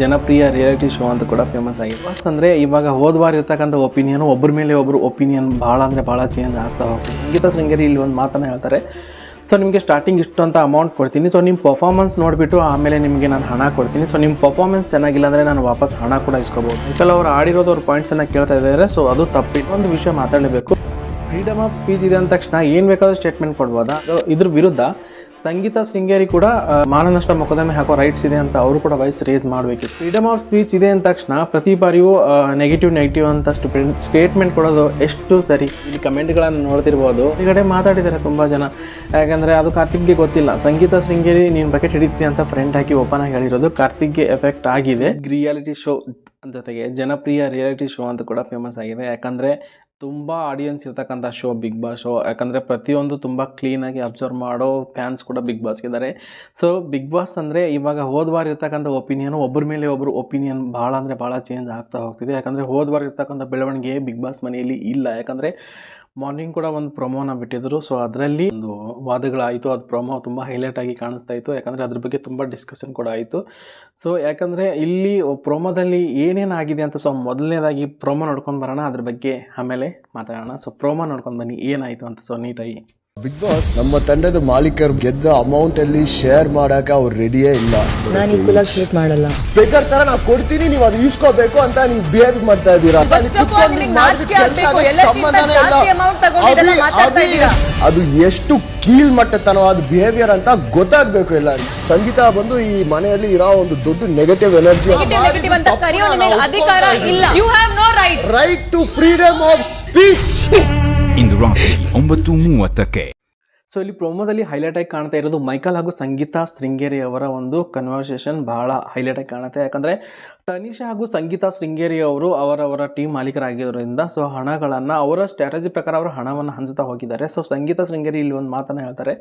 ಜನಪ್ರಿಯ reality show ಅಂತ ಕೂಡ ಫೇಮಸ್ ಆಗಿದೆ. ಬಸ್ ಅಂದರೆ ಇವಾಗ ಹೋದ ವಾರ ಇರ್ತಕ್ಕಂಥ ಒಪಿನಿಯನ್ ಒಬ್ಬರ ಮೇಲೆ ಒಬ್ಬರು ಒಪಿನಿಯನ್ ಭಾಳ ಅಂದರೆ ಭಾಳ ಚೇಂಜ್ ಆಗ್ತಾ ಹೋಗ್ತದೆ. ಸಂಗೀತ ಶೃಂಗೇರಿ ಇಲ್ಲಿ ಒಂದು ಮಾತನ್ನು ಹೇಳ್ತಾರೆ. ಸೊ ನಿಮಗೆ ಸ್ಟಾರ್ಟಿಂಗ್ ಇಷ್ಟು ಅಂತ ಅಮೌಂಟ್ ಕೊಡ್ತೀನಿ. ಸೊ ನಿಮ್ಮ ಪರ್ಫಾರ್ಮೆನ್ಸ್ ನೋಡಿಬಿಟ್ಟು ಆಮೇಲೆ ನಿಮಗೆ ನಾನು ಹಣ ಕೊಡ್ತೀನಿ. ಸೊ ನಿಮ್ಮ ಪರ್ಫಾರ್ಮೆನ್ಸ್ ಚೆನ್ನಾಗಿಲ್ಲ ಅಂದರೆ ನಾನು ವಾಪಸ್ ಹಣ ಕೂಡ ಇಸ್ಕೋಬೋದು. ಅವ್ರು ಆಡಿರೋದು ಅವ್ರ ಪಾಯಿಂಟ್ಸನ್ನು ಕೇಳ್ತಾ ಇದ್ದಾರೆ. ಸೊ ಅದು ತಪ್ಪಿ. ಒಂದು ವಿಷಯ ಮಾತಾಡಲೇಬೇಕು. ಫ್ರೀಡಮ್ ಆಫ್ ಸ್ಪೀಚ್ ಇದೆ ಅಂದ ತಕ್ಷಣ ಏನು ಬೇಕಾದರೂ ಸ್ಟೇಟ್ಮೆಂಟ್ ಕೊಡ್ಬೋದಾ? ಇದ್ರ ವಿರುದ್ಧ ಸಂಗೀತ ಶೃಂಗೇರಿ ಕೂಡ ಮಾನನಷ್ಟ ಮೊಕದ್ದಮೆ ಹಾಕೋ ರೈಟ್ಸ್ ಇದೆ ಅಂತ ಅವರು ಕೂಡ ವಾಯ್ಸ್ ರೇಸ್ ಮಾಡಬೇಕು ಫ್ರೀಡಮ್ ಆಫ್ ಸ್ಪೀಚ್ ಇದೆ ಅಂದ ತಕ್ಷಣ ಪ್ರತಿ ಬಾರಿಯೂ ನೆಗೆಟಿವ್ ನೆಗೆಟಿವ್ ಅಂತ ಸ್ಟೇಟ್ಮೆಂಟ್ ಕೊಡೋದು ಎಷ್ಟು ಸರಿ? ಇಲ್ಲಿ ಕಮೆಂಟ್ಗಳನ್ನು ನೋಡ್ತಿರ್ಬೋದು. ಈ ಕಡೆ ಮಾತಾಡಿದ್ದಾರೆ ತುಂಬ ಜನ. ಯಾಕಂದರೆ ಅದು ಕಾರ್ತಿಕ್ಗೆ ಗೊತ್ತಿಲ್ಲ. ಸಂಗೀತ ಶೃಂಗೇರಿ ನೀನು ಬಕೆಟ್ ಹಿಡಿತೀನಿ ಅಂತ ಫ್ರೆಂಡ್ ಹಾಕಿ ಓಪನ್ ಆಗಿ ಹೇಳಿರೋದು ಕಾರ್ತಿಕ್ಗೆ ಎಫೆಕ್ಟ್ ಆಗಿದೆ. ರಿಯಾಲಿಟಿ ಶೋ ಜೊತೆಗೆ ಜನಪ್ರಿಯ ರಿಯಾಲಿಟಿ ಶೋ ಅಂತ ಕೂಡ ಫೇಮಸ್ ಆಗಿದೆ. ಯಾಕಂದರೆ ತುಂಬ ಆಡಿಯನ್ಸ್ ಇರ್ತಕ್ಕಂಥ ಶೋ ಬಿಗ್ ಬಾಸ್ ಶೋ ಯಾಕಂದರೆ ಪ್ರತಿಯೊಂದು ತುಂಬ ಕ್ಲೀನಾಗಿ ಅಬ್ಸರ್ವ್ ಮಾಡೋ ಫ್ಯಾನ್ಸ್ ಕೂಡ ಬಿಗ್ ಬಾಸ್ ಇದ್ದಾರೆ ಸೊ ಬಿಗ್ ಬಾಸ್ ಅಂದರೆ ಇವಾಗ ಹೋದ ವಾರ ಇರ್ತಕ್ಕಂಥ ಒಪಿನಿಯನ್ ಒಬ್ಬರ ಮೇಲೆ ಒಬ್ಬರು ಒಪಿನಿಯನ್ ಭಾಳ ಅಂದರೆ ಭಾಳ ಚೇಂಜ್ ಆಗ್ತಾ ಹೋಗ್ತಿದೆ. ಯಾಕಂದರೆ ಹೋದ ವಾರ ಇರ್ತಕ್ಕಂಥ ಬೆಳವಣಿಗೆ ಬಿಗ್ ಬಾಸ್ ಮನೆಯಲ್ಲಿ ಇಲ್ಲ. ಯಾಕಂದರೆ ಮಾರ್ನಿಂಗ್ ಕೂಡ ಒಂದು ಪ್ರೊಮೋನ ಬಿಟ್ಟಿದ್ರು. ಸೊ ಅದರಲ್ಲಿ ಒಂದು ವಾದಗಳಾಯಿತು. ಅದು ಪ್ರೊಮೋ ತುಂಬ ಹೈಲೈಟ್ ಆಗಿ ಕಾಣಿಸ್ತಾ ಇತ್ತು. ಯಾಕಂದರೆ ಅದ್ರ ಬಗ್ಗೆ ತುಂಬ ಡಿಸ್ಕಷನ್ ಕೂಡ ಆಯಿತು. ಸೊ ಯಾಕಂದರೆ ಇಲ್ಲಿ ಪ್ರೊಮೋದಲ್ಲಿ ಏನೇನಾಗಿದೆ ಅಂತ ಸೊ ಮೊದಲನೇದಾಗಿ ಪ್ರೊಮೋ ನೋಡ್ಕೊಂಡು ಬರೋಣ, ಅದ್ರ ಬಗ್ಗೆ ಆಮೇಲೆ ಮಾತಾಡೋಣ. ಸೊ ಪ್ರೊಮೋ ನೋಡ್ಕೊಂಡು ಬನ್ನಿ. ಏನಾಯಿತು ಅಂತ ಸೊ ನೀಟಾಗಿ ಬಿಗ್ ಬಾಸ್ ನಮ್ಮ ತಂಡದ ಮಾಲೀಕರು ಗೆದ್ದ ಅಮೌಂಟ್ ಅಲ್ಲಿ ಶೇರ್ ಮಾಡಕ ಅವ್ರು ರೆಡಿಯೇ ಇಲ್ಲ. ನಾನು ಮಾಡಲ್ಲ. ಬೇಕಾದ ತರ ನಾವು ಕೊಡ್ತೀನಿ ನೀವು ಅದು ಇಸ್ಕೋಬೇಕು ಅಂತ ನೀವು ಬಿಹೇವ್ ಮಾಡ್ತಾ ಇದ್ದೀರಾ? First of all, ನಿಮಗೆ ನಾಚಿಕೆ ಆಗ್ಬೇಕು. ಎಲ್ಲಕ್ಕಿಂತ ಜಾಸ್ತಿ amount ತಗೊಂಡು ಇದೆಲ್ಲ ಮಾತಾಡ್ತಾ ಇದ್ದೀರಾ. ಅದು ಎಷ್ಟು ಕೀಳ್ ಮಟ್ಟತನವಾದ ಬಿಹೇವಿಯರ್ ಅಂತ ಗೊತ್ತಾಗ್ಬೇಕು ಎಲ್ಲ. ಸಂಗೀತ ಬಂದು ಈ ಮನೆಯಲ್ಲಿ ಇರೋ ಒಂದು ದೊಡ್ಡ ನೆಗೆಟಿವ್ ಎನರ್ಜಿ ನೆಗೆಟಿವ್ ನೆಗೆಟಿವ್ ಅಂತ ಕರೆಯೋ ನಿಮಗೆ ಅಧಿಕಾರ ಇಲ್ಲ. You have no right right to freedom of speech ಇಂದು ರಾತ್ರಿ ಒಂಬತ್ತು ಮೂವತ್ತಕ್ಕೆ. ಸೊ ಇಲ್ಲಿ ಪ್ರೊಮೋದಲ್ಲಿ ಹೈಲೈಟ್ ಆಗಿ ಕಾಣ್ತಾ ಇರೋದು ಮೈಕಲ್ ಹಾಗೂ ಸಂಗೀತಾ ಶೃಂಗೇರಿ ಅವರ ಒಂದು ಕನ್ವರ್ಸೇಷನ್ ಬಹಳ ಹೈಲೈಟ್ ಆಗಿ ಕಾಣುತ್ತೆ. ಯಾಕಂದರೆ ತನಿಷಾ ಹಾಗೂ ಸಂಗೀತಾ ಶೃಂಗೇರಿ ಅವರು ಅವರವರ ಟೀಮ್ ಮಾಲೀಕರಾಗಿರೋದ್ರಿಂದ ಸೊ ಹಣಗಳನ್ನು ಅವರ ಸ್ಟ್ರಾಟಜಿ ಪ್ರಕಾರ ಅವರು ಹಣವನ್ನು ಹಂಚುತ್ತಾ ಹೋಗಿದ್ದಾರೆ. ಸೊ ಸಂಗೀತಾ ಶೃಂಗೇರಿ ಇಲ್ಲಿ ಒಂದು ಮಾತನ್ನು ಹೇಳ್ತಾರೆ.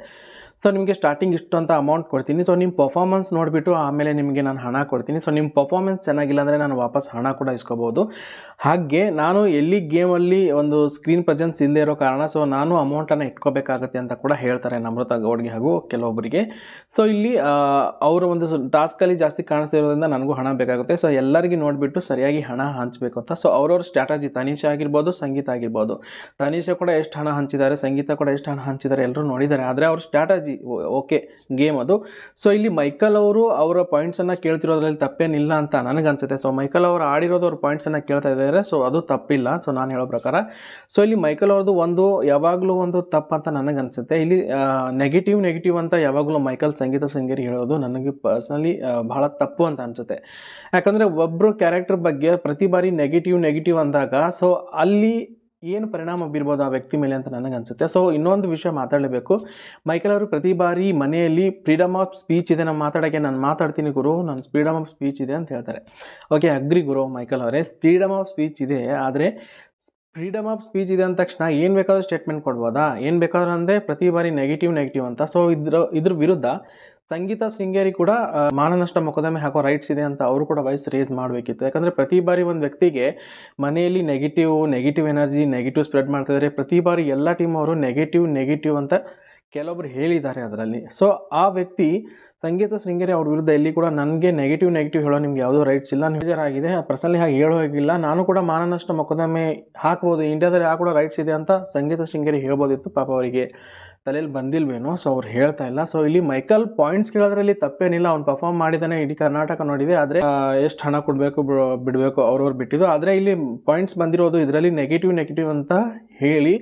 ಸೊ ನಿಮಗೆ ಸ್ಟಾರ್ಟಿಂಗ್ ಇಷ್ಟು ಅಂತ ಅಮೌಂಟ್ ಕೊಡ್ತೀನಿ. ಸೊ ನಿಮ್ಮ ಪರ್ಫಾರ್ಮೆನ್ಸ್ ನೋಡಿಬಿಟ್ಟು ಆಮೇಲೆ ನಿಮಗೆ ನಾನು ಹಣ ಕೊಡ್ತೀನಿ. ಸೊ ನಿಮ್ಮ ಪರ್ಫಾರ್ಮೆನ್ಸ್ ಚೆನ್ನಾಗಿಲ್ಲ ಅಂದರೆ ನಾನು ವಾಪಸ್ ಹಣ ಕೂಡ ಇಸ್ಕೋಬೋದು. ಹಾಗೆ ನಾನು ಎಲ್ಲಿ ಗೇಮಲ್ಲಿ ಒಂದು ಸ್ಕ್ರೀನ್ ಪ್ರೆಸೆನ್ಸ್ ಇಲ್ಲದೆ ಇರೋ ಕಾರಣ ಸೊ ನಾನು ಅಮೌಂಟನ್ನು ಇಟ್ಕೋಬೇಕಾಗತ್ತೆ ಅಂತ ಕೂಡ ಹೇಳ್ತಾರೆ ನಮ್ರತ ಗೌಡ್ಗೆ ಹಾಗೂ ಕೆಲವೊಬ್ಬರಿಗೆ ಸೊ ಇಲ್ಲಿ ಅವರ ಒಂದು ಟಾಸ್ಕಲ್ಲಿ ಜಾಸ್ತಿ ಕಾಣಿಸ್ತಾ ಇರೋದ್ರಿಂದ ನನಗೂ ಹಣ ಬೇಕಾಗುತ್ತೆ. ಸೊ ಎಲ್ಲರಿಗೂ ನೋಡಿಬಿಟ್ಟು ಸರಿಯಾಗಿ ಹಣ ಹಂಚಬೇಕು ಅಂತ. ಸೊ ಅವ್ರವ್ರ ಸ್ಟ್ರಾಟಜಿ ತನಿಷಾ ಆಗಿರ್ಬೋದು, ಸಂಗೀತ ಆಗಿರ್ಬೋದು. ತನಿಷಾ ಕೂಡ ಎಷ್ಟು ಹಣ ಹಂಚಿದ್ದಾರೆ, ಸಂಗೀತ ಕೂಡ ಎಷ್ಟು ಹಣ ಹಂಚಿದ್ದಾರೆ ಎಲ್ಲರೂ ನೋಡಿದ್ದಾರೆ. ಆದರೆ ಅವ್ರ ಸ್ಟ್ರಾಟಜಿ ಓಕೆ ಗೇಮ್ ಅದು. ಸೊ ಇಲ್ಲಿ ಮೈಕಲ್ ಅವರು ಅವರ ಪಾಯಿಂಟ್ಸನ್ನು ಕೇಳ್ತಿರೋದ್ರಲ್ಲಿ ತಪ್ಪೇನಿಲ್ಲ ಅಂತ ನನಗನ್ಸುತ್ತೆ. ಸೊ ಮೈಕಲ್ ಅವರು ಆಡಿರೋದು ಅವ್ರ ಪಾಯಿಂಟ್ಸನ್ನು ಕೇಳ್ತಾ ಇದ್ದಾರೆ. ಸೊ ಅದು ತಪ್ಪಿಲ್ಲ. ಸೊ ನಾನು ಹೇಳೋ ಪ್ರಕಾರ. ಸೊ ಇಲ್ಲಿ ಮೈಕಲ್ ಅವ್ರದ್ದು ಒಂದು ಯಾವಾಗಲೂ ಒಂದು ತಪ್ಪು ಅಂತ ನನಗನ್ಸುತ್ತೆ. ಇಲ್ಲಿ ನೆಗೆಟಿವ್ ನೆಗೆಟಿವ್ ಅಂತ ಯಾವಾಗಲೂ ಮೈಕಲ್ ಸಂಗೀತ ಸಂಗೀರಿ ಹೇಳೋದು ನನಗೆ ಪರ್ಸ್ನಲಿ ಬಹಳ ತಪ್ಪು ಅಂತ ಅನಿಸುತ್ತೆ. ಯಾಕಂದರೆ ಒಬ್ಬರು ಕ್ಯಾರೆಕ್ಟರ್ ಬಗ್ಗೆ ಪ್ರತಿ ಬಾರಿ ನೆಗೆಟಿವ್ ನೆಗೆಟಿವ್ ಅಂದಾಗ ಸೊ ಅಲ್ಲಿ ಏನು ಪರಿಣಾಮ ಬೀರ್ಬೋದು ಆ ವ್ಯಕ್ತಿ ಮೇಲೆ ಅಂತ ನನಗೆ ಅನಿಸುತ್ತೆ. ಸೊ ಇನ್ನೊಂದು ವಿಷಯ ಮಾತಾಡಲೇಬೇಕು. ಮೈಕಲ್ ಅವರು ಪ್ರತಿ ಬಾರಿ ಮನೆಯಲ್ಲಿ ಫ್ರೀಡಮ್ ಆಫ್ ಸ್ಪೀಚ್ ಇದೆ, ನಾನು ಮಾತಾಡೋಕ್ಕೆ, ನಾನು ಮಾತಾಡ್ತೀನಿ ಗುರು, ನಾನು ಫ್ರೀಡಮ್ ಆಫ್ ಸ್ಪೀಚ್ ಇದೆ ಅಂತ ಹೇಳ್ತಾರೆ. ಓಕೆ ಅಗ್ರಿ ಗುರು ಮೈಕಲ್ ಅವರೇ. ಫ್ರೀಡಮ್ ಆಫ್ ಸ್ಪೀಚ್ ಇದೆ, ಆದರೆ ಫ್ರೀಡಮ್ ಆಫ್ ಸ್ಪೀಚ್ ಇದೆ ಅಂದ ತಕ್ಷಣ ಏನು ಬೇಕಾದರೂ ಸ್ಟೇಟ್ಮೆಂಟ್ ಕೊಡ್ಬೋದಾ? ಏನು ಬೇಕಾದ್ರೂ ಅಂದರೆ ಪ್ರತಿ ಬಾರಿ ನೆಗೆಟಿವ್ ನೆಗೆಟಿವ್ ಅಂತ. ಸೊ ಇದ್ರ ಇದ್ರ ವಿರುದ್ಧ ಸಂಗೀತ ಶೃಂಗೇರಿ ಕೂಡ ಮಾನನಷ್ಟ ಮೊಕದ್ದಮೆ ಹಾಕೋ ರೈಟ್ಸ್ ಇದೆ ಅಂತ ಅವರು ಕೂಡ ವಾಯ್ಸ್ ರೇಸ್ ಮಾಡಬೇಕಿತ್ತು. ಯಾಕಂದರೆ ಪ್ರತಿ ಬಾರಿ ಒಂದು ವ್ಯಕ್ತಿಗೆ ಮನೆಯಲ್ಲಿ negative negative energy negative spread ಮಾಡ್ತಿದ್ದಾರೆ ಪ್ರತಿ ಬಾರಿ ಎಲ್ಲ ಟೀಮ್ ಅವರು ನೆಗೆಟಿವ್ ನೆಗೆಟಿವ್ ಅಂತ ಕೆಲವೊಬ್ರು ಹೇಳಿದ್ದಾರೆ ಅದರಲ್ಲಿ. ಸೊ ಆ ವ್ಯಕ್ತಿ ಸಂಗೀತ ಶೃಂಗೇರಿ ಅವ್ರ ವಿರುದ್ಧ ಎಲ್ಲಿ ಕೂಡ ನನಗೆ ನೆಗೆಟಿವ್ ನೆಗೆಟಿವ್ ಹೇಳೋ ನಿಮ್ಗೆ ಯಾವುದೋ ರೈಟ್ಸ್ ಇಲ್ಲ ನಿಜರಾಗಿದೆ ಪರ್ಸನಲಿ ಹಾಗೆ ಹೇಳೋ ಹಾಗಿಲ್ಲ, ನಾನು ಕೂಡ ಮಾನನಷ್ಟ ಮೊಕದ್ದಮೆ ಹಾಕ್ಬೋದು ಇಂಡಿಯಾದಲ್ಲಿ ಆ ಕೂಡ ರೈಟ್ಸ್ ಇದೆ ಅಂತ ಸಂಗೀತ ಶೃಂಗೇರಿ ಹೇಳ್ಬೋದಿತ್ತು ಪಾಪ ಅವರಿಗೆ. ತಲೆಯಲ್ಲಿ ಬಂದಿಲ್ವೇನೋ ಸೊ ಅವ್ರು ಹೇಳ್ತಾ ಇಲ್ಲ. ಸೊ ಇಲ್ಲಿ ಮೈಕಲ್ ಪಾಯಿಂಟ್ಸ್ ಕೇಳೋದ್ರಲ್ಲಿ ತಪ್ಪೇನಿಲ್ಲ. ಅವ್ನು ಪರ್ಫಾರ್ಮ್ ಮಾಡಿದಾನೆ ಇಡೀ ಕರ್ನಾಟಕ ನೋಡಿದೆ. ಆದರೆ ಎಷ್ಟು ಹಣ ಕೊಡಬೇಕು ಬಿಡಬೇಕು ಅವ್ರವ್ರು ಬಿಟ್ಟಿದ್ದು. ಆದರೆ ಇಲ್ಲಿ ಪಾಯಿಂಟ್ಸ್ ಬಂದಿರೋದು ಇದರಲ್ಲಿ ನೆಗೆಟಿವ್ ನೆಗೆಟಿವ್ ಅಂತ ಹೇಳಿ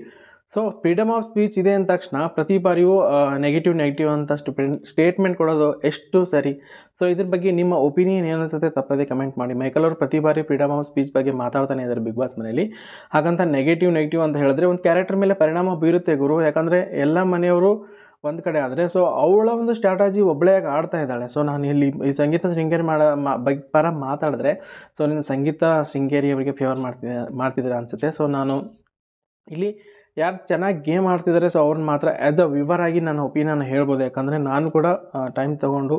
ಸೊ ಫ್ರೀಡಮ್ ಆಫ್ ಸ್ಪೀಚ್ ಇದೆ ಅಂದ ತಕ್ಷಣ ಪ್ರತಿ ಬಾರಿಯೂ ನೆಗೆಟಿವ್ ನೆಗೆಟಿವ್ ಅಂತ ಸ್ಟೇಟ್ಮೆಂಟ್ ಕೊಡೋದು ಎಷ್ಟು ಸರಿ. ಸೊ ಇದ್ರ ಬಗ್ಗೆ ನಿಮ್ಮ ಒಪಿನಿಯನ್ ಏನು ಅನ್ಸುತ್ತೆ ತಪ್ಪದೆ ಕಮೆಂಟ್ ಮಾಡಿ. ಮೈಕಲ್ ಅವರು ಪ್ರತಿ ಬಾರಿ ಫ್ರೀಡಮ್ ಆಫ್ ಸ್ಪೀಚ್ ಬಗ್ಗೆ ಮಾತಾಡ್ತಾನೆ ಇದ್ದಾರೆ ಬಿಗ್ ಬಾಸ್ ಮನೆಯಲ್ಲಿ. ಹಾಗಂತ ನೆಗೆಟಿವ್ ನೆಗೆಟಿವ್ ಅಂತ ಹೇಳಿದ್ರೆ ಒಂದು ಕ್ಯಾರೆಕ್ಟರ್ ಮೇಲೆ ಪರಿಣಾಮ ಬೀರುತ್ತೆ ಗುರು. ಯಾಕಂದರೆ ಎಲ್ಲ ಮನೆಯವರು ಒಂದು ಕಡೆ ಆದರೆ ಸೊ ಅವಳ ಒಂದು ಸ್ಟ್ರಾಟಜಿ ಒಬ್ಬಳೇ ಆಡ್ತಾ ಇದ್ದಾಳೆ. ಸೊ ನಾನು ಇಲ್ಲಿ ಈ ಸಂಗೀತ ಶೃಂಗೇರಿ ಮಾಡ ಬಗ್ಗೆ ಪರ ಮಾತಾಡಿದ್ರೆ ಸೊ ನಿನ್ನ ಸಂಗೀತ ಶೃಂಗೇರಿ ಅವರಿಗೆ ಫೇವರ್ ಮಾಡ್ತಿದ್ದೆ ಮಾಡ್ತಿದ್ದೀರಾ ಅನಿಸುತ್ತೆ. ಸೊ ನಾನು ಇಲ್ಲಿ ಯಾರು ಚೆನ್ನಾಗಿ ಗೇಮ್ ಆಡ್ತಿದ್ದಾರೆ ಸೊ ಅವ್ರನ್ನ ಮಾತ್ರ ಆ್ಯಸ್ ಅ ವಿವರ್ ಆಗಿ ನನ್ನ ಒಪಿನಿಯನ್ ಹೇಳ್ಬೋದು. ಯಾಕಂದರೆ ನಾನು ಕೂಡ ಟೈಮ್ ತೊಗೊಂಡು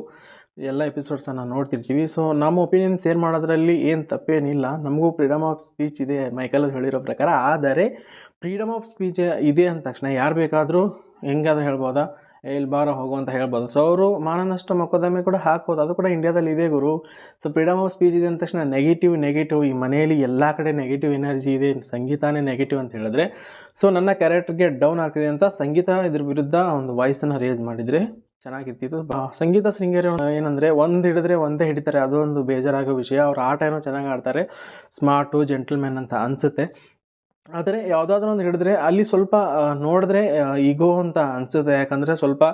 ಎಲ್ಲ ಎಪಿಸೋಡ್ಸನ್ನು ನೋಡ್ತಿರ್ತೀವಿ. ಸೊ ನಮ್ಮ ಒಪಿನಿಯನ್ ಶೇರ್ ಮಾಡೋದ್ರಲ್ಲಿ ಏನು ತಪ್ಪೇನಿಲ್ಲ. ನಮಗೂ ಫ್ರೀಡಮ್ ಆಫ್ ಸ್ಪೀಚ್ ಇದೆ ಮೈಕಲ್ ಹೇಳಿರೋ ಪ್ರಕಾರ. ಆದರೆ ಫ್ರೀಡಮ್ ಆಫ್ ಸ್ಪೀಚ್ ಇದೆ ಅಂದ ತಕ್ಷಣ ಯಾರು ಬೇಕಾದರೂ ಹೆಂಗಾದ್ರೂ ಹೇಳ್ಬೋದಾ? "ಏ, ಇಲ್ಲಿ ಬಾರೋ ಹೋಗು ಅಂತ ಹೇಳ್ಬೋದು. ಸೊ ಅವರು ಮಾನನಷ್ಟ ಮೊಕದ್ದಮೆ ಕೂಡ ಹಾಕ್ಬೋದು. ಅದು ಕೂಡ ಇಂಡಿಯಾದಲ್ಲಿ ಇದೆ ಗುರು. ಸೊ ಫ್ರೀಡಮ್ ಆಫ್ ಸ್ಪೀಚ್ ಇದೆ ಅಂದ ತಕ್ಷಣ ನೆಗೆಟಿವ್ ನೆಗೆಟಿವ್ ಈ ಮನೆಯಲ್ಲಿ ಎಲ್ಲ ಕಡೆ ನೆಗೆಟಿವ್ ಎನರ್ಜಿ ಇದೆ, ಸಂಗೀತಾನೇ ನೆಗೆಟಿವ್ ಅಂತ ಹೇಳಿದ್ರೆ. ಸೊ ನನ್ನ ಕ್ಯಾರೆಕ್ಟರ್ಗೆ ಡೌನ್ ಆಗ್ತಿದೆ ಅಂತ ಸಂಗೀತ ಇದ್ರ ವಿರುದ್ಧ ಒಂದು ವಾಯ್ಸನ್ನು ರೇಸ್ ಮಾಡಿದರೆ ಚೆನ್ನಾಗಿರ್ತಿತ್ತು. ಸಂಗೀತ ಶೃಂಗೇರಿ ಏನಂದರೆ ಒಂದು ಹಿಡಿದ್ರೆ ಒಂದೇ ಹಿಡಿತಾರೆ. ಅದೊಂದು ಬೇಜಾರಾಗೋ ವಿಷಯ. ಅವ್ರು ಆಟ ಏನೋ ಚೆನ್ನಾಗಿ ಆಡ್ತಾರೆ. ಸ್ಮಾರ್ಟು ಜೆಂಟಲ್ಮ್ಯಾನ್ ಅಂತ ಅನಿಸುತ್ತೆ. ಆದರೆ ಯಾವುದಾದ್ರೂ ಒಂದು ಹಿಡಿದ್ರೆ ಅಲ್ಲಿ ಸ್ವಲ್ಪ ನೋಡಿದ್ರೆ ಈಗೋ ಅಂತ ಅನಿಸುತ್ತೆ. ಯಾಕಂದರೆ ಸ್ವಲ್ಪ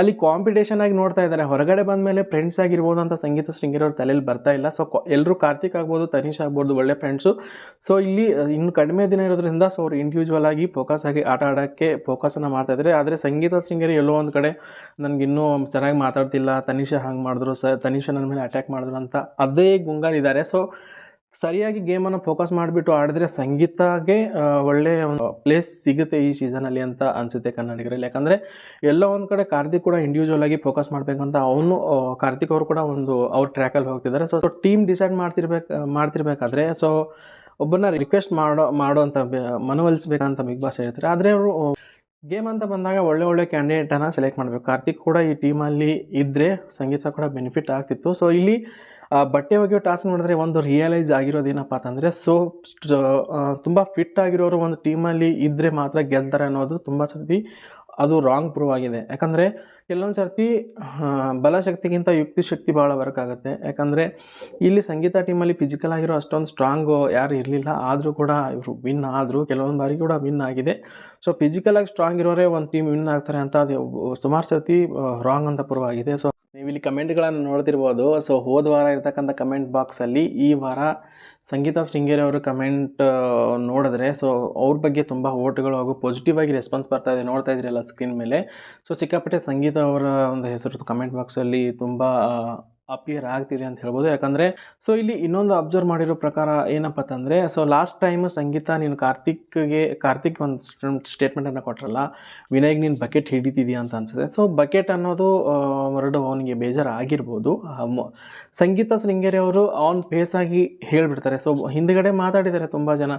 ಅಲ್ಲಿ ಕಾಂಪಿಟೇಷನ್ ಆಗಿ ನೋಡ್ತಾ ಇದ್ದಾರೆ. ಹೊರಗಡೆ ಬಂದ ಮೇಲೆ ಫ್ರೆಂಡ್ಸ್ ಆಗಿರ್ಬೋದು ಅಂತ ಸಂಗೀತ ಶೃಂಗೇರಿ ಅವ್ರ ತಲೆಯಲ್ಲಿ ಬರ್ತಾ ಇಲ್ಲ. ಸೊ ಎಲ್ಲರೂ ಕಾರ್ತಿಕ್ ಆಗ್ಬೋದು ತನೀಶ್ ಆಗ್ಬೋದು, ಒಳ್ಳೆ ಫ್ರೆಂಡ್ಸು ಸೊ ಇಲ್ಲಿ ಇನ್ನು ಕಡಿಮೆ ದಿನ ಇರೋದ್ರಿಂದ ಸೊ ಅವ್ರು ಇಂಡಿವಿಜುವಲ್ ಆಗಿ ಫೋಕಸ್ ಆಗಿ ಆಟ ಆಡೋಕ್ಕೆ ಫೋಕಸನ್ನು ಮಾಡ್ತಾ ಇದ್ದಾರೆ. ಆದರೆ ಸಂಗೀತ ಶೃಂಗೇರಿ ಎಲ್ಲೋ ಒಂದು ಕಡೆ ನನಗೆ ಇನ್ನೂ ಚೆನ್ನಾಗಿ ಮಾತಾಡ್ತಿಲ್ಲ. ತನೀಶ ಹಂಗೆ ಮಾಡಿದ್ರು, ಸ ತನೀಶ ನನ್ನ ಮೇಲೆ ಅಟ್ಯಾಕ್ ಮಾಡಿದ್ರು ಅಂತ ಅದೇ ಗುಂಗಾಲಿದ್ದಾರೆ ಸೊ ಸರಿಯಾಗಿ ಗೇಮನ್ನು ಫೋಕಸ್ ಮಾಡಿಬಿಟ್ಟು ಆಡಿದ್ರೆ ಸಂಗೀತಗೆ ಒಳ್ಳೆಯ ಒಂದು ಪ್ಲೇಸ್ ಸಿಗುತ್ತೆ ಈ ಸೀಸನಲ್ಲಿ ಅಂತ ಅನಿಸುತ್ತೆ ಕನ್ನಡಿಗರಲ್ಲಿ. ಯಾಕಂದರೆ ಎಲ್ಲೋ ಒಂದು ಕಡೆ ಕಾರ್ತಿಕ್ ಕೂಡ ಇಂಡಿವಿಜುವಲ್ ಆಗಿ ಫೋಕಸ್ ಮಾಡಬೇಕಂತ ಅವನು ಕಾರ್ತಿಕ್ ಅವರು ಕೂಡ ಒಂದು, ಅವ್ರ ಟ್ರ್ಯಾಕಲ್ಲಿ ಹೋಗ್ತಿದ್ದಾರೆ. ಸೊ ಟೀಮ್ ಡಿಸೈಡ್ ಮಾಡ್ತಿರ್ಬೇಕು, ಮಾಡ್ತಿರ್ಬೇಕಾದ್ರೆ ಸೊ ಒಬ್ಬನ ರಿಕ್ವೆಸ್ಟ್ ಮಾಡೋ ಮಾಡೋ ಅಂತ ಮನವೊಲಿಸ್ಬೇಕಂತ ಬಿಗ್ ಬಾಸ್ ಹೇಳ್ತಾರೆ. ಆದರೆ ಅವರು ಗೇಮ್ ಅಂತ ಬಂದಾಗ ಒಳ್ಳೆ ಒಳ್ಳೆ ಕ್ಯಾಂಡಿಡೇಟನ್ನು ಸೆಲೆಕ್ಟ್ ಮಾಡಬೇಕು. ಕಾರ್ತಿಕ್ ಕೂಡ ಈ ಟೀಮಲ್ಲಿ ಇದ್ದರೆ ಸಂಗೀತ ಕೂಡ ಬೆನಿಫಿಟ್ ಆಗ್ತಿತ್ತು. ಸೊ ಇಲ್ಲಿ ಬಟ್ಟೆ ಒಗೆಯೋ ಟಾಸ್ಕ್ ನೋಡಿದ್ರೆ ಒಂದು ರಿಯಲೈಸ್ ಆಗಿರೋದೇನಪ್ಪ ಅಂತಂದರೆ ಸೊ ತುಂಬ ಫಿಟ್ ಆಗಿರೋರು ಒಂದು ಟೀಮಲ್ಲಿ ಇದ್ದರೆ ಮಾತ್ರ ಗೆಲ್ತಾರೆ ಅನ್ನೋದು ತುಂಬ ಸರ್ತಿ ಅದು ರಾಂಗ್ ಪ್ರೂವ್ ಆಗಿದೆ. ಯಾಕಂದರೆ ಕೆಲವೊಂದು ಸರ್ತಿ ಬಲಶಕ್ತಿಗಿಂತ ಯುಕ್ತಿ ಶಕ್ತಿ ಭಾಳ ವರ್ಕ್ ಆಗುತ್ತೆ. ಯಾಕಂದರೆ ಇಲ್ಲಿ ಸಂಗೀತ ಟೀಮಲ್ಲಿ ಫಿಸಿಕಲ್ ಆಗಿರೋ ಅಷ್ಟೊಂದು ಸ್ಟ್ರಾಂಗು ಯಾರು ಇರಲಿಲ್ಲ, ಆದರೂ ಕೂಡ ಇವರು ವಿನ್ ಆದರೂ ಕೆಲವೊಂದು ಬಾರಿ ಕೂಡ ವಿನ್ ಆಗಿದೆ. ಸೊ ಫಿಸಿಕಲಾಗಿ ಸ್ಟ್ರಾಂಗ್ ಇರೋರೇ ಒಂದು ಟೀಮ್ ವಿನ್ ಆಗ್ತಾರೆ ಅಂತ ಅದು ಸುಮಾರು ಸರ್ತಿ ರಾಂಗ್ ಅಂತ ಪ್ರೂವ್ ಆಗಿದೆ. ಸೊ ನೀವು ಇಲ್ಲಿ ಕಮೆಂಟ್ಗಳನ್ನು ನೋಡ್ತಿರ್ಬೋದು. ಸೊ, ಹೋದ ವಾರ ಇರ್ತಕ್ಕಂಥ ಕಮೆಂಟ್ ಬಾಕ್ಸಲ್ಲಿ ಈ ವಾರ ಸಂಗೀತಾ ಶೃಂಗೇರಿ ಅವರು ಕಮೆಂಟ್ ನೋಡಿದ್ರೆ, ಸೊ, ಅವ್ರ ಬಗ್ಗೆ ತುಂಬ ಓಟ್ಗಳು ಹಾಗೂ ಪಾಸಿಟಿವ್ ಆಗಿ ರೆಸ್ಪಾನ್ಸ್ ಬರ್ತಾ ಇದೆ. ನೋಡ್ತಾ ಇದ್ರಲ್ಲ ಸ್ಕ್ರೀನ್ ಮೇಲೆ. ಸೊ, ಸಿಕ್ಕಾಪಟ್ಟೆ ಸಂಗೀತ ಅವರ ಒಂದು ಹೆಸರು ಕಮೆಂಟ್ ಬಾಕ್ಸಲ್ಲಿ ತುಂಬ ಅಪಿಯರ್ ಆಗ್ತಿದೆ ಅಂತ ಹೇಳ್ಬೋದು. ಯಾಕಂದರೆ ಸೊ ಇಲ್ಲಿ ಇನ್ನೊಂದು ಅಬ್ಸರ್ವ್ ಮಾಡಿರೋ ಪ್ರಕಾರ ಏನಪ್ಪ ಅಂತಂದರೆ ಸೊ ಲಾಸ್ಟ್ ಟೈಮ್ ಸಂಗೀತ ನೀನು ಕಾರ್ತಿಕ್ಗೆ, ಕಾರ್ತಿಕ್ ಒಂದು ಸ್ಟೇಟ್ಮೆಂಟನ್ನು ಕೊಟ್ರಲ್ಲ ವಿನಯ್ಗೆ ನೀನು ಬಕೆಟ್ ಹಿಡಿತಿದೀಯ ಅಂತ ಅನ್ಸುತ್ತೆ. ಸೊ ಬಕೆಟ್ ಅನ್ನೋದು ಹೊರಡು ಅವನಿಗೆ ಬೇಜಾರು ಆಗಿರ್ಬೋದು ಸಂಗೀತ ಶೃಂಗೇರಿ ಅವರು ಆನ್ ಆಗಿ ಹೇಳಿಬಿಡ್ತಾರೆ. ಸೊ ಹಿಂದ್ಗಡೆ ಮಾತಾಡಿದ್ದಾರೆ ತುಂಬ ಜನ.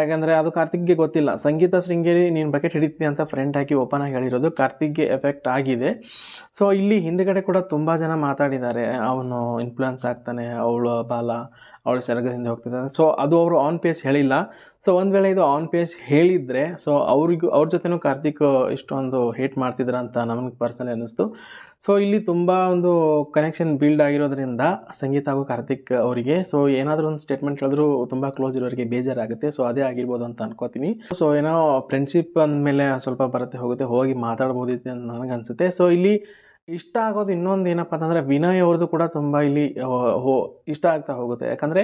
ಯಾಕಂದರೆ ಅದು ಕಾರ್ತಿಕ್ಗೆ ಗೊತ್ತಿಲ್ಲ. ಸಂಗೀತ ಶೃಂಗೇರಿ ನೀನು ಬಕೆಟ್ ಹಿಡಿತೀನಿ ಅಂತ ಫ್ರೆಂಡ್ ಆಗಿ ಓಪನ್ ಆಗಿ ಹೇಳಿರೋದು ಕಾರ್ತಿಕ್ಗೆ ಎಫೆಕ್ಟ್ ಆಗಿದೆ. ಸೊ ಇಲ್ಲಿ ಹಿಂದ್ಗಡೆ ಕೂಡ ತುಂಬ ಜನ ಮಾತಾಡಿದ್ದಾರೆ. ಅವನು ಇನ್ಫ್ಲುಯೆನ್ಸ್ ಆಗ್ತಾನೆ, ಅವಳು ಬಾಲ, ಅವಳು ಸೆರಗದಿಂದ ಹೋಗ್ತಿದ್ದಾನೆ. ಸೊ ಅದು ಅವರು ಆನ್ ಪೇಸ್ ಹೇಳಿಲ್ಲ. ಸೊ ಒಂದು ವೇಳೆ ಇದು ಆನ್ ಪೇಸ್ ಹೇಳಿದರೆ ಸೊ ಅವ್ರಿಗೂ, ಅವ್ರ ಜೊತೆನೂ ಕಾರ್ತಿಕ್ ಇಷ್ಟೊಂದು ಹೇಟ್ ಮಾಡ್ತಿದ್ರ ಅಂತ ನಮಗೆ ಪರ್ಸನಲಿ ಅನ್ನಿಸ್ತು. ಸೊ ಇಲ್ಲಿ ತುಂಬ ಒಂದು ಕನೆಕ್ಷನ್ ಬಿಲ್ಡ್ ಆಗಿರೋದ್ರಿಂದ ಸಂಗೀತ ಹಾಗೂ ಕಾರ್ತಿಕ್ ಅವರಿಗೆ. ಸೊ ಏನಾದರೂ ಒಂದು ಸ್ಟೇಟ್ಮೆಂಟ್ ಹೇಳಿದ್ರು ತುಂಬ ಕ್ಲೋಸ್ ಇರೋರಿಗೆ ಬೇಜಾರಾಗುತ್ತೆ. ಸೊ ಅದೇ ಆಗಿರ್ಬೋದು ಅಂತ ಅನ್ಕೋತೀನಿ. ಸೊ ಏನೋ ಫ್ರೆಂಡ್ಶಿಪ್ ಅಂದಮೇಲೆ ಸ್ವಲ್ಪ ಬರುತ್ತೆ, ಹೋಗುತ್ತೆ, ಹೋಗಿ ಮಾತಾಡ್ಬೋದಿತ್ತು ಅಂತ ನನಗೆ ಅನಿಸುತ್ತೆ ಸೊ ಇಲ್ಲಿ ಇಷ್ಟ ಆಗೋದು ಇನ್ನೊಂದು ಏನಪ್ಪ ಅಂತಂದರೆ ವಿನಯ್ ಅವ್ರದ್ದು ಕೂಡ ತುಂಬ ಇಲ್ಲಿ ಹೋ, ಇಷ್ಟ ಆಗ್ತಾ ಹೋಗುತ್ತೆ. ಯಾಕಂದರೆ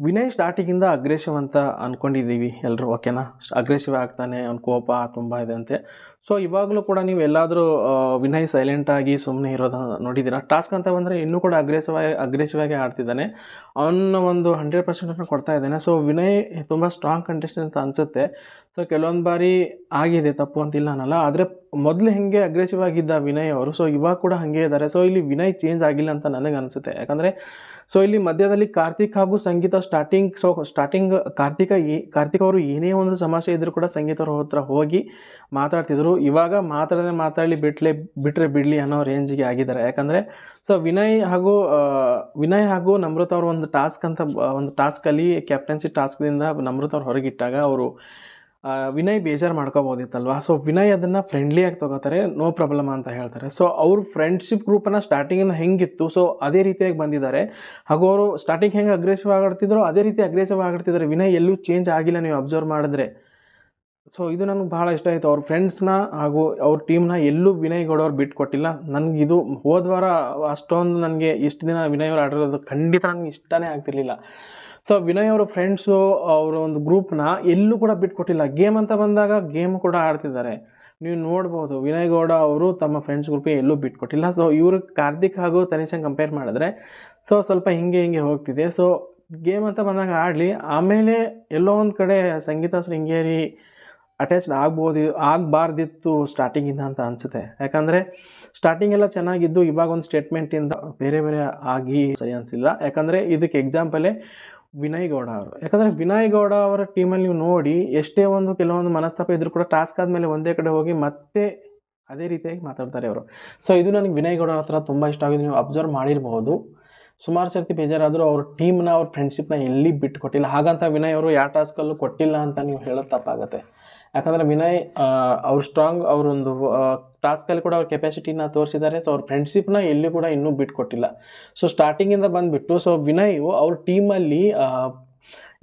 ವಿನಯ್ ಸ್ಟಾರ್ಟಿಂಗಿಂದ ಅಗ್ರೆಸಿವ್ ಅಂತ ಅಂದ್ಕೊಂಡಿದ್ದೀವಿ ಎಲ್ಲರೂ ಓಕೆನಾ ಅಗ್ರೆಸಿವ್ ಆಗ್ತಾನೆ, ಅವ್ನ ಕೋಪ ತುಂಬ ಇದೆ ಅಂತೆ. ಸೊ ಇವಾಗಲೂ ಕೂಡ ನೀವು ಎಲ್ಲಾದರೂ ವಿನಯ್ ಸೈಲೆಂಟಾಗಿ ಸುಮ್ಮನೆ ಇರೋದನ್ನ ನೋಡಿದ್ದೀರಾ? ಟಾಸ್ಕ್ ಅಂತ ಬಂದರೆ ಇನ್ನೂ ಕೂಡ ಅಗ್ರೆಸಿವ್ ಆಗಿ ಅಗ್ರೆಸಿವ್ ಆಗಿ ಆಡ್ತಿದ್ದಾನೆ. ಅವನ ಒಂದು ಹಂಡ್ರೆಡ್ ಪರ್ಸೆಂಟನ್ನು ಕೊಡ್ತಾ ಇದ್ದಾನೆ. ಸೊ ವಿನಯ್ ತುಂಬ ಸ್ಟ್ರಾಂಗ್ ಕಂಟೆಸ್ಟೆಂಟ್ ಅಂತ ಅನಿಸುತ್ತೆ. ಸೊ ಕೆಲವೊಂದು ಬಾರಿ ಆಗಿದೆ, ತಪ್ಪು ಅಂತಿಲ್ಲ ಅನ್ನಲ್ಲ. ಆದರೆ ಮೊದಲು ಹೇಗೆ ಅಗ್ರೆಸಿವ್ ಆಗಿದ್ದ ವಿನಯ್ ಅವರು ಸೊ ಇವಾಗ ಕೂಡ ಹಾಗೆ ಇದ್ದಾರೆ. ಸೊ ಇಲ್ಲಿ ವಿನಯ್ ಚೇಂಜ್ ಆಗಿಲ್ಲ ಅಂತ ನನಗೆ ಅನಿಸುತ್ತೆ. ಯಾಕಂದರೆ ಸೊ ಇಲ್ಲಿ ಮಧ್ಯದಲ್ಲಿ ಕಾರ್ತಿಕ್ ಹಾಗೂ Sangeetha starting so starting Karthika ಏ ಕಾರ್ತಿಕ್ ಅವರು ಏನೇ ಒಂದು ಸಮಸ್ಯೆ ಇದ್ದರೂ ಕೂಡ ಸಂಗೀತ ಅವ್ರ ಹತ್ರ ಹೋಗಿ ಮಾತಾಡ್ತಿದ್ರು. ಇವಾಗ ಮಾತಾಡದೆ ಮಾತಾಡಲಿ ಬಿಟ್ಲೆ ಬಿಟ್ಟರೆ ಬಿಡಲಿ ಅನ್ನೋ ರೇಂಜಿಗೆ ಆಗಿದ್ದಾರೆ. ಯಾಕಂದರೆ ಸೊ ವಿನಯ್ ಹಾಗೂ ವಿನಯ್ ಹಾಗೂ ನಮೃತ ಅವರು ಒಂದು ಟಾಸ್ಕ್ ಅಂತ, ಒಂದು ಟಾಸ್ಕಲ್ಲಿ ಕ್ಯಾಪ್ಟನ್ಸಿ ಟಾಸ್ಕ್ದಿಂದ ನಮೃತ ಅವ್ರು ಹೊರಗಿಟ್ಟಾಗ ಅವರು ವಿನಯ್ ಬೇಜಾರು ಮಾಡ್ಕೋಬೋದಿತ್ತಲ್ವಾ? ಸೊ ವಿನಯ್ ಅದನ್ನು ಫ್ರೆಂಡ್ಲಿಯಾಗಿ ತಗೋತಾರೆ ನೋ ಪ್ರಾಬ್ಲಮ್ ಅಂತ ಹೇಳ್ತಾರೆ. ಸೊ ಅವ್ರ ಫ್ರೆಂಡ್ಶಿಪ್ ಗ್ರೂಪನ್ನು ಸ್ಟಾರ್ಟಿಂಗಿಂದ ಹೆಂಗಿತ್ತು? ಸೊ ಅದೇ ರೀತಿಯಾಗಿ ಬಂದಿದ್ದಾರೆ. ಹಾಗೂ ಅವರು ಸ್ಟಾರ್ಟಿಂಗ್ ಹೆಂಗೆ ಅಗ್ರೆಸಿವ್ ಆಗಿರ್ತಿದ್ರು ಅದೇ ರೀತಿ ಅಗ್ರೆಸಿವ್ ಆಗಿರ್ತಿದ್ದಾರೆ ವಿನಯ್ ಎಲ್ಲೂ ಚೇಂಜ್ ಆಗಿಲ್ಲ, ನೀವು ಅಬ್ಸರ್ವ್ ಮಾಡಿದ್ರೆ. ಸೊ ಇದು ನನಗೆ ಭಾಳ ಇಷ್ಟ ಆಯಿತು. ಅವ್ರ ಫ್ರೆಂಡ್ಸ್ನ ಹಾಗೂ ಅವ್ರ ಟೀಮ್ನ ಎಲ್ಲೂ ವಿನಯ್ ಗೌಡ ಅವ್ರು ಬಿಟ್ಕೊಟ್ಟಿಲ್ಲ ನನಗೆ ಇದು ಹೋದ ವಾರ ಅಷ್ಟೊಂದು ನನಗೆ ಇಷ್ಟು ದಿನ ವಿನಯ್ ಅವರು ಆಡಿರೋದು ಖಂಡಿತ ನನಗೆ ಇಷ್ಟನೇ ಆಗ್ತಿರ್ಲಿಲ್ಲ. ಸೊ ವಿನಯ್ ಅವರ ಫ್ರೆಂಡ್ಸು ಅವರ ಒಂದು ಗ್ರೂಪ್ನ ಎಲ್ಲೂ ಕೂಡ ಬಿಟ್ಕೊಟ್ಟಿಲ್ಲ ಗೇಮ್ ಅಂತ ಬಂದಾಗ ಗೇಮ್ ಕೂಡ ಆಡ್ತಿದ್ದಾರೆ. ನೀವು ನೋಡ್ಬೋದು, ವಿನಯ್ ಗೌಡ ಅವರು ತಮ್ಮ ಫ್ರೆಂಡ್ಸ್ ಗ್ರೂಪಿಗೆ ಎಲ್ಲೂ ಬಿಟ್ಕೊಟ್ಟಿಲ್ಲ ಸೊ ಇವರು ಕಾರ್ತಿಕ್ ಹಾಗೂ ತನಿಷನ್ ಕಂಪೇರ್ ಮಾಡಿದ್ರೆ ಸೊ ಸ್ವಲ್ಪ ಹಿಂಗೆ ಹಿಂಗೆ ಹೋಗ್ತಿದೆ. ಸೊ ಗೇಮ್ ಅಂತ ಬಂದಾಗ ಆಡಲಿ. ಆಮೇಲೆ ಎಲ್ಲೋ ಒಂದು ಕಡೆ ಸಂಗೀತ ಶೃಂಗೇರಿ ಅಟ್ಯಾಚ್ಡ್ ಆಗ್ಬೋದು, ಆಗಬಾರ್ದಿತ್ತು ಸ್ಟಾರ್ಟಿಂಗಿಂದ ಅಂತ ಅನಿಸುತ್ತೆ. ಯಾಕಂದರೆ ಸ್ಟಾರ್ಟಿಂಗ್ ಎಲ್ಲ ಚೆನ್ನಾಗಿದ್ದು ಇವಾಗ ಒಂದು ಸ್ಟೇಟ್ಮೆಂಟಿಂದ ಬೇರೆ ಬೇರೆ ಆಗಿ ಸರಿ ಅನಿಸಿಲ್ಲ. ಯಾಕಂದರೆ ಇದಕ್ಕೆ ಎಕ್ಸಾಂಪಲೇ ವಿನಯ್ ಗೌಡ ಅವರು. ಯಾಕಂದರೆ ವಿನಯ್ ಗೌಡ ಅವರ ಟೀಮಲ್ಲಿ ನೀವು ನೋಡಿ ಎಷ್ಟೇ ಒಂದು ಕೆಲವೊಂದು ಮನಸ್ತಾಪ ಇದ್ರೂ ಕೂಡ ಟಾಸ್ಕ್ ಆದಮೇಲೆ ಒಂದೇ ಕಡೆ ಹೋಗಿ ಮತ್ತೆ ಅದೇ ರೀತಿಯಾಗಿ ಮಾತಾಡ್ತಾರೆ ಅವರು. ಸೊ ಇದು ನನಗೆ ವಿನಯ್ ಗೌಡ ಹತ್ರ ತುಂಬ ಇಷ್ಟ ಆಗಿದೆ. ನೀವು ಅಬ್ಸರ್ವ್ ಮಾಡಿರ್ಬೋದು. ಸುಮಾರು ಸರ್ತಿ ಬೇಜಾರಾದರೂ ಅವ್ರ ಟೀಮ್ನ ಅವ್ರ ಫ್ರೆಂಡ್ಶಿಪ್ನ ಎಲ್ಲಿ ಬಿಟ್ಟು ಕೊಟ್ಟಿಲ್ಲ ಹಾಗಂತ ವಿನಯ್ ಅವರು ಯಾವ ಟಾಸ್ಕಲ್ಲೂ ಕೊಟ್ಟಿಲ್ಲ ಅಂತ ನೀವು ಹೇಳೋದು ತಪ್ಪಾಗುತ್ತೆ. ಯಾಕಂದರೆ ವಿನಯ್ ಅವ್ರ ಸ್ಟ್ರಾಂಗ್ ಅವರೊಂದು ಟಾಸ್ಕಲ್ಲಿ ಕೂಡ ಅವ್ರ ಕೆಪಾಸಿಟಿನ ತೋರಿಸಿದ್ದಾರೆ. ಸೊ ಅವ್ರ ಫ್ರೆಂಡ್ಶಿಪ್ನ ಎಲ್ಲಿ ಕೂಡ ಇನ್ನೂ ಬಿಟ್ಕೊಟ್ಟಿಲ್ಲ ಸೊ ಸ್ಟಾರ್ಟಿಂಗಿಂದ ಬಂದುಬಿಟ್ಟು ಸೊ ವಿನಯ್, ಅವ್ರ ಟೀಮಲ್ಲಿ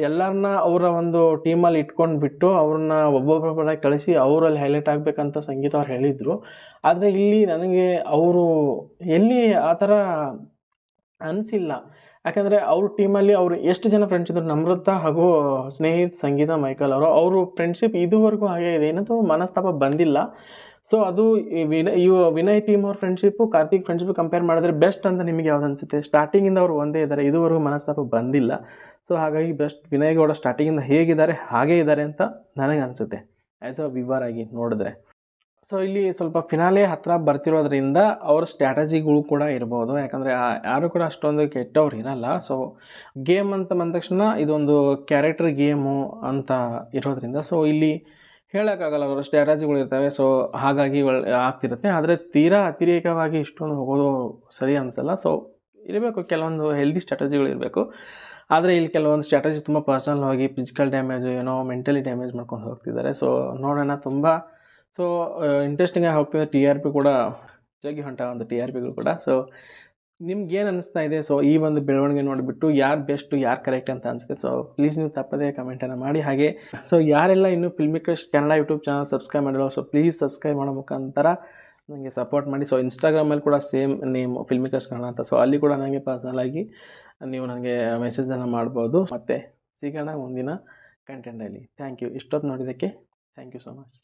ಎಲ್ಲರನ್ನ ಅವರ ಒಂದು ಟೀಮಲ್ಲಿ ಇಟ್ಕೊಂಡು ಬಿಟ್ಟು ಅವ್ರನ್ನ ಒಬ್ಬೊಬ್ಬರ ಕಳಿಸಿ ಅವರಲ್ಲಿ ಹೈಲೈಟ್ ಆಗಬೇಕಂತ ಸಂಗೀತ ಅವ್ರು ಹೇಳಿದರು. ಆದರೆ ಇಲ್ಲಿ ನನಗೆ ಅವರು ಎಲ್ಲಿ ಆ ಥರ ಅನಿಸಿಲ್ಲ. ಯಾಕಂದರೆ ಅವ್ರ ಟೀಮಲ್ಲಿ ಅವರು ಎಷ್ಟು ಜನ ಫ್ರೆಂಡ್ಸ್ ಇದ್ದರು ನಮ್ರತ ಹಾಗೂ ಸ್ನೇಹಿತ್ ಸಂಗೀತ ಮೈಕಲ್ ಅವರು ಅವರು ಫ್ರೆಂಡ್ಶಿಪ್ ಇದುವರೆಗೂ ಹಾಗೆ ಇದೆ. ಏನಂತ ಮನಸ್ತಾಪ ಬಂದಿಲ್ಲ. ಸೊ ಅದು ವಿನಯ್ ಇವು ವಿನಯ್ ಟೀಮ್ ಅವ್ರ ಫ್ರೆಂಡ್ಶಿಪ್ಪು ಕಾರ್ತಿಕ್ ಫ್ರೆಂಡ್ಶಿಪ್ ಕಂಪೇರ್ ಮಾಡಿದ್ರೆ ಬೆಸ್ಟ್ ಅಂತ ನಿಮಗೆ ಯಾವ್ದು ಅನಿಸುತ್ತೆ? ಸ್ಟಾರ್ಟಿಂಗಿಂದ ಅವರು ಒಂದೇ ಇದ್ದಾರೆ ಇದುವರೆಗೂ ಮನಸ್ತಾಪ ಬಂದಿಲ್ಲ. ಸೊ ಹಾಗಾಗಿ ಬೆಸ್ಟ್ ವಿನಯ್ ಗೌಡ ಸ್ಟಾರ್ಟಿಂಗಿಂದ ಹೇಗಿದ್ದಾರೆ, ಹಾಗೇ ಇದ್ದಾರೆ ಅಂತ ನನಗೆ ಅನಿಸುತ್ತೆ. ಆ್ಯಸ್ ಅ ಆಗಿ ನೋಡಿದ್ರೆ. ಸೊ ಇಲ್ಲಿ ಸ್ವಲ್ಪ ಫಿನಾಲೆ ಹತ್ತಿರ ಬರ್ತಿರೋದ್ರಿಂದ ಅವ್ರ ಸ್ಟ್ರಾಟಜಿಗಳು ಕೂಡ ಇರ್ಬೋದು. ಯಾಕಂದರೆ ಯಾರು ಕೂಡ ಅಷ್ಟೊಂದು ಕೆಟ್ಟವ್ರು ಇರಲ್ಲ. ಸೊ ಗೇಮ್ ಅಂತ ಬಂದ ತಕ್ಷಣ ಇದೊಂದು ಕ್ಯಾರೆಕ್ಟರ್ ಗೇಮು ಅಂತ ಇರೋದ್ರಿಂದ. ಸೊ ಇಲ್ಲಿ ಹೇಳೋಕ್ಕಾಗಲ್ಲ ಅವರ ಸ್ಟ್ರಾಟಜಿಗಳು ಇರ್ತವೆ. ಸೊ ಹಾಗಾಗಿ ಆಗ್ತಿರುತ್ತೆ. ಆದರೆ ತೀರಾ ಅತಿರೇಕವಾಗಿ ಇಷ್ಟೊಂದು ಹೋಗೋದು ಸರಿ ಅನಿಸಲ್ಲ. ಸೊ ಇರಬೇಕು. ಕೆಲವೊಂದು ಹೆಲ್ದಿ ಸ್ಟ್ರಾಟಜಿಗಳು ಇರಬೇಕು. ಆದರೆ ಇಲ್ಲಿ ಕೆಲವೊಂದು ಸ್ಟ್ರಾಟಜಿ ತುಂಬ ಪರ್ಸನಲ್ ಆಗಿ ಫಿಸಿಕಲ್ ಡ್ಯಾಮೇಜು ಏನೋ ಮೆಂಟಲಿ ಡ್ಯಾಮೇಜ್ ಮಾಡ್ಕೊಂಡು ಹೋಗ್ತಿದ್ದಾರೆ. ಸೊ ನೋಡೋಣ. ತುಂಬ ಸೊ ಇಂಟ್ರೆಸ್ಟಿಂಗಾಗಿ ಹೋಗ್ತಿದೆ. ಟಿ ಆರ್ ಪಿ ಕೂಡ ಜಗ್ಗಿ ಹೊಂಟ ಒಂದು ಟಿ ಆರ್ ಪಿಗಳು ಕೂಡ. ಸೊ ನಿಮ್ಗೆ ಏನು ಅನಿಸ್ತಾ ಇದೆ? ಸೊ ಈ ಒಂದು ಬೆಳವಣಿಗೆ ನೋಡಿಬಿಟ್ಟು ಯಾರು ಬೆಸ್ಟು ಯಾರು ಕರೆಕ್ಟ್ ಅಂತ ಅನಿಸುತ್ತೆ ಸೊ ಪ್ಲೀಸ್ ನೀವು ತಪ್ಪದೇ ಕಮೆಂಟನ್ನು ಮಾಡಿ. ಹಾಗೆ ಸೊ ಯಾರೆಲ್ಲ ಇನ್ನೂ ಫಿಲ್ಮಿಕ್ರೆಸ್ಟ್ ಕನ್ನಡ ಯೂಟ್ಯೂಬ್ ಚಾನಲ್ ಸಬ್ಸ್ಕ್ರೈಬ್ ಮಾಡಿರೋ ಸೊ ಪ್ಲೀಸ್ ಸಬ್ಸ್ಕ್ರೈಬ್ ಮಾಡೋ ಮುಖಾಂತರ ನನಗೆ ಸಪೋರ್ಟ್ ಮಾಡಿ. ಸೊ ಇನ್ಸ್ಟಾಗ್ರಾಮಲ್ಲಿ ಕೂಡ ಸೇಮ್ ನೇಮ್ ಫಿಲ್ಮಿಕ್ರೆಸ್ಟ್ ಕನ್ನಡ ಅಂತ. ಸೊ ಅಲ್ಲಿ ಕೂಡ ನನಗೆ ಪರ್ಸನಲಾಗಿ ನೀವು ನನಗೆ ಮೆಸೇಜನ್ನು ಮಾಡ್ಬೋದು. ಮತ್ತು ಸಿಗೋಣ ಮುಂದಿನ ಕಂಟೆಂಟಲ್ಲಿ ಥ್ಯಾಂಕ್ ಯು ಇಷ್ಟೊತ್ತು ನೋಡಿದ್ದಕ್ಕೆ ಥ್ಯಾಂಕ್ ಯು ಸೊ ಮಚ್